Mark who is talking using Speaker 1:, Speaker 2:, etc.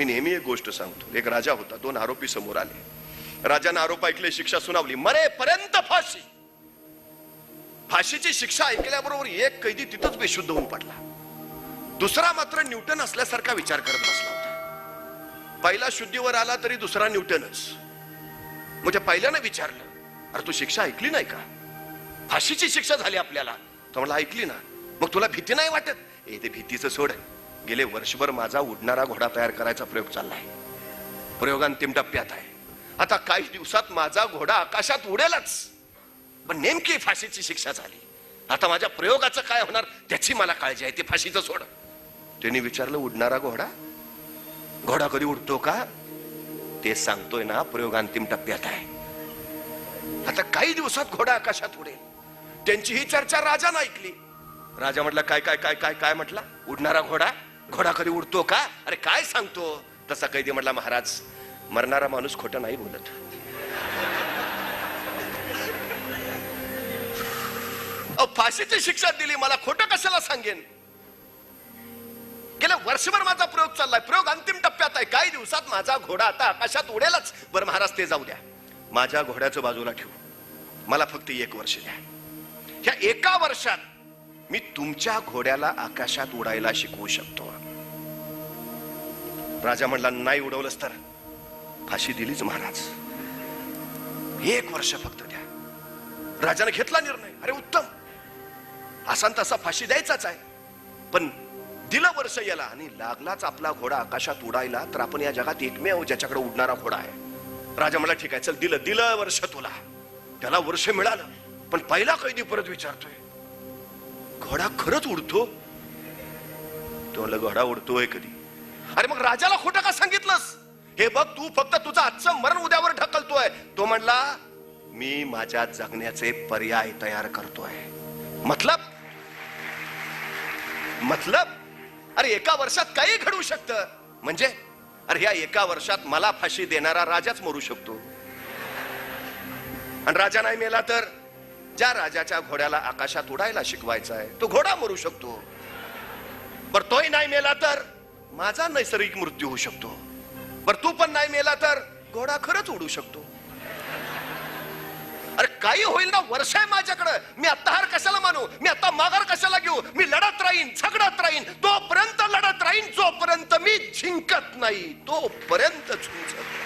Speaker 1: मी नेहमी एक गोष्ट सांगतो. एक राजा होता दोन आरोपी समोर आले. राजाने आरोप ऐकले शिक्षा सुनावली. मरेपर्यंत फाशी. फाशीची शिक्षा ऐकल्याबरोबर एक कैदी तिथंच बेशुद्ध होऊन पडला. दुसरा मात्र न्यूटन असल्यासारखा विचार करत बसला होता. पहिला शुद्धीवर आला तरी दुसरा न्यूटनच. म्हणजे पहिल्यानं विचारलं अरे तू शिक्षा ऐकली नाही का? फाशीची शिक्षा झाली आपल्याला. तो म्हणला ऐकली ना. मग तुला भीती नाही वाटत? ए ते भीतीचं सोड गेले वर्षभर माझा उडणारा घोडा तयार करायचा प्रयोग चाललाय. प्रयोग अंतिम टप्प्यात आहे. आता काही दिवसात माझा घोडा आकाशात उडेलच. पण नेमकी फाशीची शिक्षा झाली. आता माझ्या प्रयोगाचं काय होणार त्याची मला काळजी आहे. ते फाशीचं सोड. त्यांनी विचारलं उडणारा घोडा? घोडा कधी उडतो का? ते सांगतोय ना प्रयोग अंतिम टप्प्यात आहे. आता काही दिवसात घोडा आकाशात उडेल. त्यांची ही चर्चा राजानं ऐकली. राजा म्हटला काय काय काय काय काय म्हटला? उडणारा घोडा? घोडा कधी उडतो का? अरे काय सांगतो? तसा कैदी म्हटला महाराज मरणारा माणूस खोट नाही बोलत. अहो, फाशीची शिक्षा दिली मला खोटं कशाला सांगेन? गेल्या वर्षभर माझा प्रयोग चाललाय. प्रयोग अंतिम टप्प्यात आहे. काही दिवसात माझा घोडा आता आकाशात उडेलच. बरं महाराज ते जाऊ द्या. माझ्या घोड्याचं बाजूला ठेवू. मला फक्त एक वर्ष द्या. ह्या एका वर्षात मी तुमच्या घोड्याला आकाशात उडायला शिकवू शकतो. राजा म्हणला नाही उडवलंस तर. फाशी दिलीच महाराज. एक वर्ष फक्त द्या. राजाने घेतला निर्णय. अरे उत्तम. असा तसा फाशी द्यायचाच आहे. पण दिलं वर्ष याला आणि लागलाच आपला घोडा आकाशात उडायला तर आपण या जगात एकमेव ज्याच्याकडे उडणारा घोडा आहे. राजा मला ठीक आहे चल दिलं दिलं वर्ष तुला. त्याला वर्ष मिळालं. पण पहिला कैदी परत विचारतोय. घोडा खरंच उडतो? तो घोडा उडतोय कधी. अरे मग राजाला खोटं का सांगितलंस? हे बघ तू फक्त तुझं आजचं मरण उद्यावर ढकलतोय. तो म्हणला मी माझ्या जगण्याचे पर्याय तयार करतोय. मतलब? मतलब? अरे एका वर्षात काही घडू शकतं. म्हणजे? अरे या एका वर्षात मला फाशी देणारा राजाच मरू शकतो. आणि राजा नाही मेला तर? ज्या राजाच्या घोड्याला आकाशात उडायला शिकवायचा आहे तो घोडा मरू शकतो. बर तोही नाही मेला तर? माझा नैसर्गिक मृत्यू होऊ शकतो. बर तू पण नाही मेला तर घोडा खरंच उडू शकतो. अरे काही होईल ना वर्ष आहे माझ्याकडं. मी आता हार कशाला मानू? मी आता माघार कशाला घेऊ? मी लढत राहीन झगडत राहीन. तोपर्यंत लढत राहीन जोपर्यंत मी जिंकत नाही तोपर्यंत झुंजत